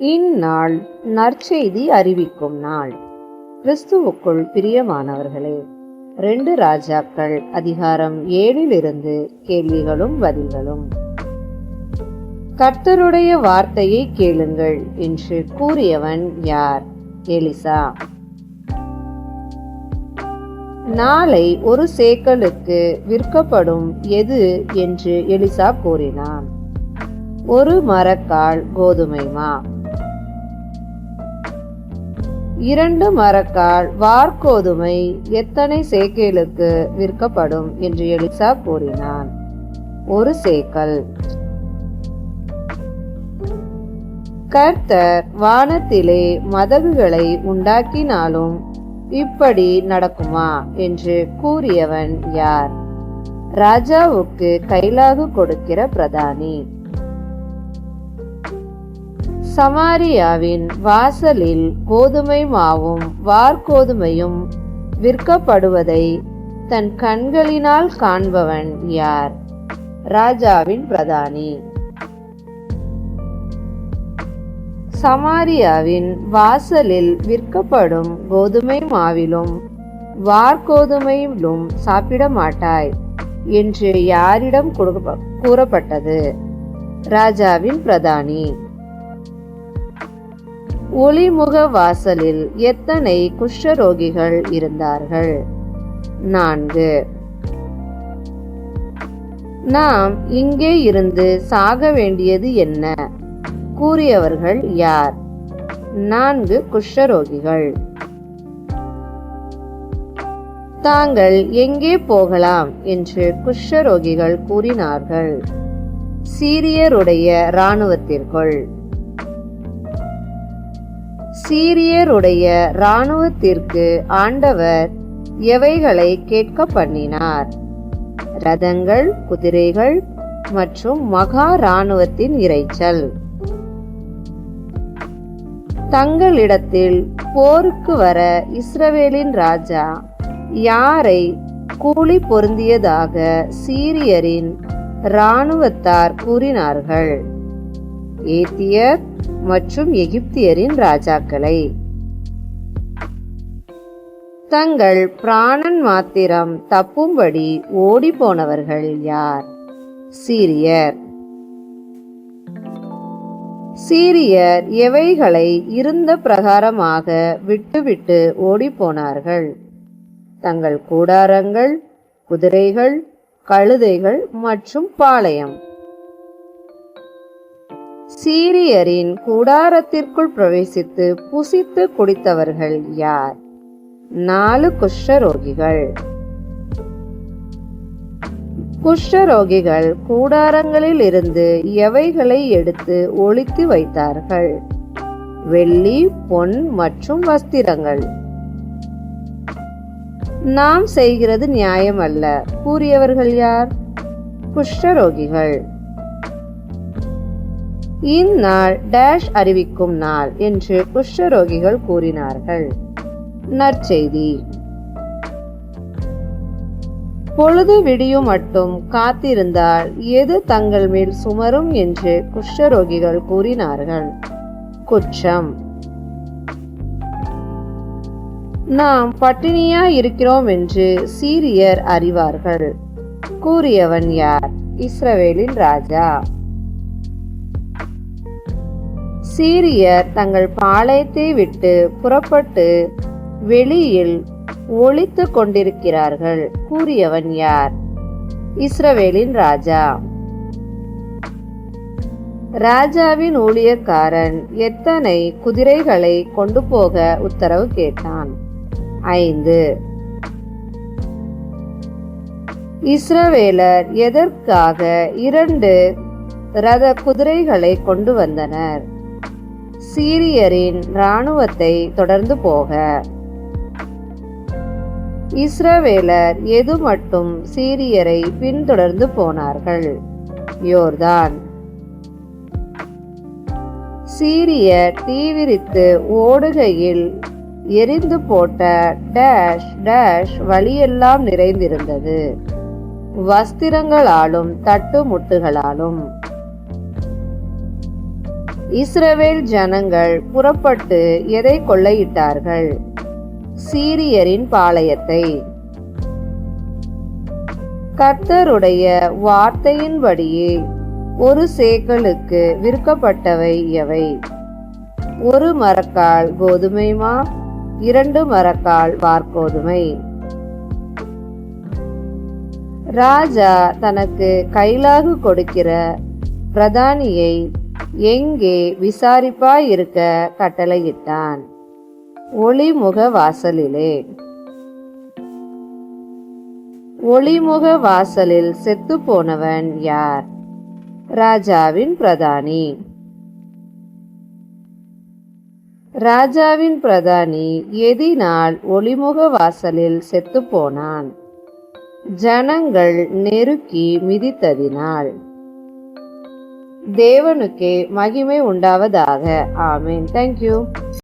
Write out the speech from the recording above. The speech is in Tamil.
இந்நாள் நற்செய்தி அறிவிக்கும் நாள். கிறிஸ்துவுக்குள் பிரியமானவர்களே ரெண்டு ராஜாக்கள் அதிகாரம் ஏழிலிருந்து கேள்விகளும் பதில்களும். கர்த்தருடைய வார்த்தையை கேளுங்கள் என்று கூறியவன் யார்? எலிசா. நாளை ஒரு சேக்கலுக்கு விற்கப்படும் எது என்று எலிசா கூறினான். ஒரு மரக்கால் கோதுமை மா இரண்டு மரக்கால் வார்கோதுமை எத்தனை சேக்கேலுக்கு விற்கப்படும்? என்று எலிசா கூறினான். ஒரு சேக்கல். கர்த்தர் வானத்திலே மதகுகளை உண்டாக்கினாலும் இப்படி நடக்குமா? என்று கூறியவன் யார்? ராஜாவுக்கு கைலாகு கொடுக்கிற பிரதானி. சமாரியாவின் வாசலில் கோதுமை மாவும் வார்கோதுமையும் விற்கப்படுவதை தன் கண்களினால் காண்பவன் யார்? ராஜாவின் பிரதானி. சமாரியாவின் வாசலில் விற்கப்படும் கோதுமை மாவிலும் வார்கோதுமையிலும் சாப்பிட மாட்டாய் என்று யாரிடம் கூறப்பட்டது. ராஜாவின் பிரதானி. ஒளிமுக வாசலில் எத்தனை குஷ்டரோகிகள் இருந்தார்கள்? நான்கு. நாம் இங்கே இருந்து சாக வேண்டியது என்ன? கூறியவர்கள் யார்? நான்கு குஷ்டரோகிகள். தாங்கள் எங்கே போகலாம்? என்று குஷ்டரோகிகள் கூறினார்கள். சீரியருடைய இராணுவத்திற்குள். சீரியருடைய இராணுவத்திற்கு ஆண்டவர் எவைகளை கேட்க பண்ணினார் ரதங்கள் குதிரைகள் மற்றும் மகா இராணுவத்தின் இறைச்சல் தங்களிடத்தில் போருக்கு வர இஸ்ரவேலின் ராஜா யாரை கூலி பொருந்தியதாக சீரியரின் இராணுவத்தார் கூறினார்கள்? ஏத்தியர் மற்றும் எகிப்தியரின் ராஜாக்களை. தங்கள் பிராணன் மாத்திரம் தப்பும்படி ஓடி போனவர்கள் யார்? சீரியர். சீரியர் எவைகளை இருந்த பிரகாரமாக விட்டுவிட்டு ஓடிப்போனார்கள்? தங்கள் கூடாரங்கள் குதிரைகள் கழுதைகள் மற்றும் பாளையம். சீரியரின் கூடாரத்திற்குள் பிரவேசித்து புசித்து குடித்தவர்கள் யார்? நாலு குஷ்டரோகிகள். குஷ்டரோகிகள் கூடாரங்களில் இருந்து எவைகளை எடுத்து ஒழித்து வைத்தார்கள்? வெள்ளி பொன் மற்றும் வஸ்திரங்கள். நாம் செய்கிறது நியாயம் அல்ல. கூறியவர்கள் யார்? குஷ்டரோகிகள். இந்நாள் டேஷ் அறிவிக்கும் நாள் என்று குஷ்டரோகிகள் கூறினார்கள். நற்செய்தி. பொழுது விடியும் மட்டும் காத்திருந்தால் எது தங்கள் மேல் சுமரும் என்று குஷ்டரோகிகள் கூறினார்கள். குற்றம். நாம் பட்டினியா இருக்கிறோம் என்று சீரியர் அறிவார்கள். கூறியவன் யார்? இஸ்ரவேலின் ராஜா. சீரியர் தங்கள் பாளையத்தை விட்டு புறப்பட்டு வெளியில் ஒளித்து கொண்டிருக்கிறார்கள். கூறியவன் யார்? இஸ்ரவேலின் ராஜா. ராஜாவின் ஊழியக்காரன் எத்தனை குதிரைகளை கொண்டு போக உத்தரவு கேட்டான்? ஐந்து. இஸ்ரவேலர் எதற்காக இரண்டு ரத குதிரைகளை கொண்டு வந்தனர்? சீரியரின் இராணுவத்தை தொடர்ந்து போக. இஸ்ரவேலர் எது மட்டும் சீரியரை பின்தொடர்ந்து போனார்கள்? யோர்தான். சீரியர் தீவிரித்து ஓடுகையில் எரிந்து போட்ட டேஷ் டேஷ் வழியெல்லாம் நிறைந்திருந்தது. வஸ்திரங்களாலும் தட்டு முட்டுகளாலும் இஸ்ரவேல் ஜனங்கள் புறப்பட்டு எதை கொள்ளையிட்டார்கள்? சீரியரின் பாளையத்தை. கர்த்தருடைய வார்த்தையின்படியே ஒரு சேக்கலுக்கு விற்கப்பட்டவை எவை ஒரு மரக்கால் கோதுமை மா இரண்டு மரக்கால் வார்கோதுமை ராஜா தனக்கு கைலாகு கொடுக்கிற பிரதானியை எங்கே விசாரிப்பாயிருக்க கட்டளையிட்டான். ஒளிமுக வாசலிலே ஒளிமுக வாசலில் செத்து போனவன் யார்? ராஜாவின் பிரதானி. ராஜாவின் பிரதானி எதினால் ஒளிமுக வாசலில் செத்து போனான் ஜனங்கள் நெருக்கி மிதித்ததினால். தேவனுக்கே மகிமை உண்டாவதாக. ஆமீன். தேங்க்யூ